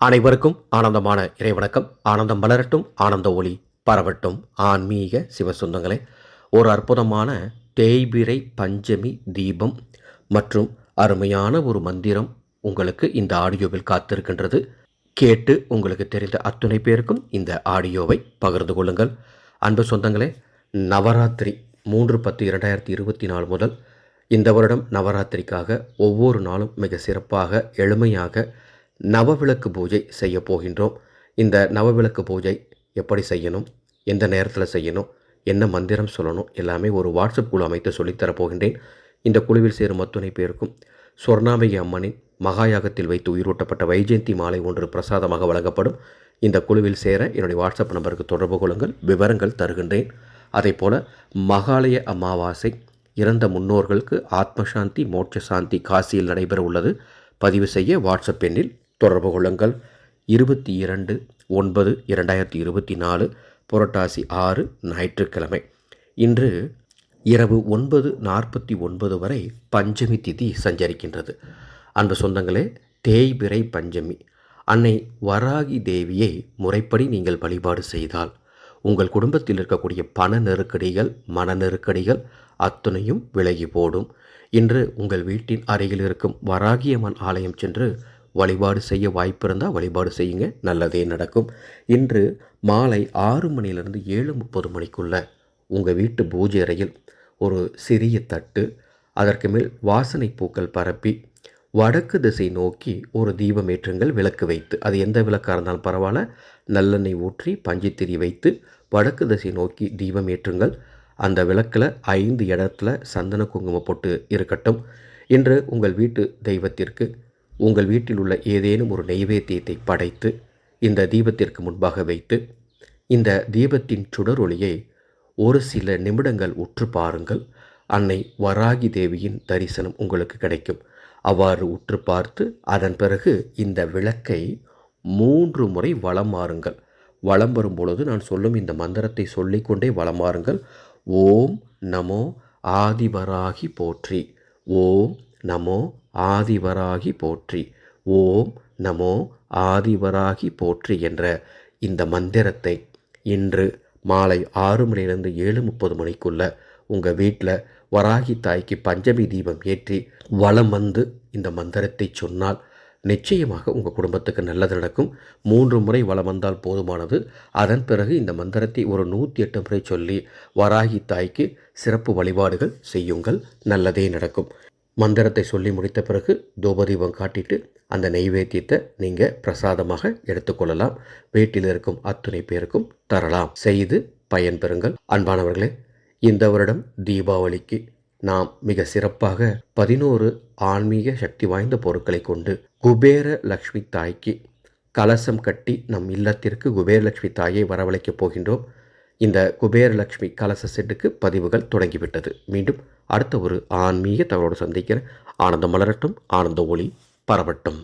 அனைவருக்கும் ஆனந்தமான இறைவணக்கம். ஆனந்தம் வளரட்டும் ஆனந்த ஒளி பரவட்டும். ஆன்மீக சிவசுந்தங்களே ஒரு அற்புதமான தேய்பிரை பஞ்சமி தீபம் மற்றும் அருமையான ஒரு மந்திரம் உங்களுக்கு இந்த ஆடியோவில் காத்திருக்கின்றது. கேட்டு உங்களுக்கு தெரிந்த அத்துணை பேருக்கும் இந்த ஆடியோவை பகிர்ந்து கொள்ளுங்கள். அன்பு சொந்தங்களே நவராத்திரி மூன்று பத்து இரண்டாயிரத்தி இருபத்தி நாலு முதல் இந்த வருடம் நவராத்திரிக்காக ஒவ்வொரு நாளும் மிக சிறப்பாக எளிமையாக நவவிளக்கு பூஜை செய்ய போகின்றோம். இந்த நவவிளக்கு பூஜை எப்படி செய்யணும்? எந்த நேரத்தில் செய்யணும்? என்ன மந்திரம் சொல்லணும்? எல்லாமே ஒரு வாட்ஸ்அப் குழு அமைத்து சொல்லித்தரப் போகின்றேன். இந்த குழுவில் சேரும் அத்துணை பேருக்கும் சொர்ணாம்பிகை அம்மனின் மகாயாகத்தில் வைத்து உயிரூட்டப்பட்ட வைஜெயந்தி மாலை ஒன்று பிரசாதமாக வழங்கப்படும். இந்த குழுவில் சேர என்னுடைய வாட்ஸ்அப் நம்பருக்கு தொடர்பு கொள்ளுங்கள் விவரங்கள் தருகின்றேன். அதே போல மகாலய அமாவாசை இறந்த முன்னோர்களுக்கு ஆத்மசாந்தி மோட்ச சாந்தி காசியில் நடைபெற உள்ளது. பதிவு செய்ய வாட்ஸ்அப் எண்ணில் தொடர்பு கொள்ளுங்கள். இருபத்தி இரண்டு ஒன்பது இரண்டாயிரத்தி இருபத்தி நாலு புரட்டாசி ஆறு ஞாயிற்றுக்கிழமை. இன்று இரவு ஒன்பது நாற்பத்தி ஒன்பது வரை பஞ்சமி திதி சஞ்சரிக்கின்றது. அன்பு சொந்தங்களே தேய்பிறை பஞ்சமி. அன்னை வராகி தேவியை முறைப்படி நீங்கள் வழிபாடு செய்தால் உங்கள் குடும்பத்தில் இருக்கக்கூடிய பண நெருக்கடிகள் மன நெருக்கடிகள் அத்துணையும் விலகி போடும். இன்று உங்கள் வீட்டின் அருகில் இருக்கும் வராகியம்மன் ஆலயம் சென்று வழிபாடு செய்ய வாய்ப்பு இருந்தால் வழிபாடு செய்யுங்க. நல்லதே நடக்கும். இன்று மாலை ஆறு மணிலிருந்து ஏழு முப்பது மணிக்குள்ள உங்கள் வீட்டு பூஜை அறையில் ஒரு சிறிய தட்டு அதற்கு மேல் வாசனை பூக்கள் பரப்பி வடக்கு திசை நோக்கி ஒரு தீபம் ஏற்றுங்கள் விளக்கு வைத்து அது எந்த விளக்காக இருந்தாலும் பரவாயில்ல நல்லெண்ணெய் ஊற்றி பஞ்சித்திரி வைத்து வடக்கு திசை நோக்கி தீபம் ஏற்றுங்கள் அந்த விளக்கில் ஐந்து இடத்துல சந்தன குங்குமம் போட்டு இருக்கட்டும். இன்று உங்கள் வீட்டு தெய்வத்திற்கு உங்கள் வீட்டில் உள்ள ஏதேனும் ஒரு நெய்வேத்தியத்தை படைத்து இந்த தீபத்திற்கு முன்பாக வைத்து இந்த தீபத்தின் சுடரொளியை ஒரு சில நிமிடங்கள் உற்று பாருங்கள். அன்னை வராகி தேவியின் தரிசனம் உங்களுக்கு கிடைக்கும். அவ்வாறு உற்று பார்த்து அதன் பிறகு இந்த விளக்கை மூன்று முறை வலம் மாறுங்கள். வலம் வரும் பொழுது நான் சொல்லும் இந்த மந்திரத்தை சொல்லிக்கொண்டே வளம் மாறுங்கள். ஓம் நமோ ஆதிவராகி போற்றி. ஓம் நமோ ஆதிவராகி போற்றி. ஓம் நமோ ஆதிவராகி போற்றி என்ற இந்த மந்திரத்தை இன்று மாலை ஆறு மணிலேருந்து ஏழு முப்பது மணிக்குள்ள உங்கள் வீட்டில் வராகி தாய்க்கு பஞ்சமி தீபம் ஏற்றி வலம் வந்து இந்த மந்திரத்தை சொன்னால் நிச்சயமாக உங்கள் குடும்பத்துக்கு நல்லது நடக்கும். மூன்று முறை வளம் வந்தால் போதுமானது. அதன் பிறகு இந்த மந்திரத்தை ஒரு நூற்றி எட்டு முறை சொல்லி வராகி தாய்க்கு சிறப்பு வழிபாடுகள் செய்யுங்கள். நல்லதே நடக்கும். மந்திரத்தை சொல்லி முடித்த பிறகு தூபதீபம் காட்டிட்டு அந்த நெய்வேத்தியத்தை நீங்கள் பிரசாதமாக எடுத்துக்கொள்ளலாம். வீட்டில் இருக்கும் அத்துணை பேருக்கும் தரலாம். செய்து பயன்பெறுங்கள் அன்பானவர்களே இந்த வருடம் தீபாவளிக்கு நாம் மிக சிறப்பாக பதினோரு ஆன்மீக சக்தி வாய்ந்த பொருட்களை கொண்டு குபேர லக்ஷ்மி தாய்க்கு கலசம் கட்டி நம் இல்லத்திற்கு குபேரலட்சுமி தாயை வரவழைக்கப் போகின்றோம். இந்த குபேரலட்சுமி கலச செட்டுக்கு பதிவுகள் தொடங்கிவிட்டது. மீண்டும் அடுத்த ஒரு ஆன்மீக தகவலோடு சந்திக்கிறேன். ஆனந்தம் மலரட்டும் ஆனந்த ஒளி பரவட்டும்.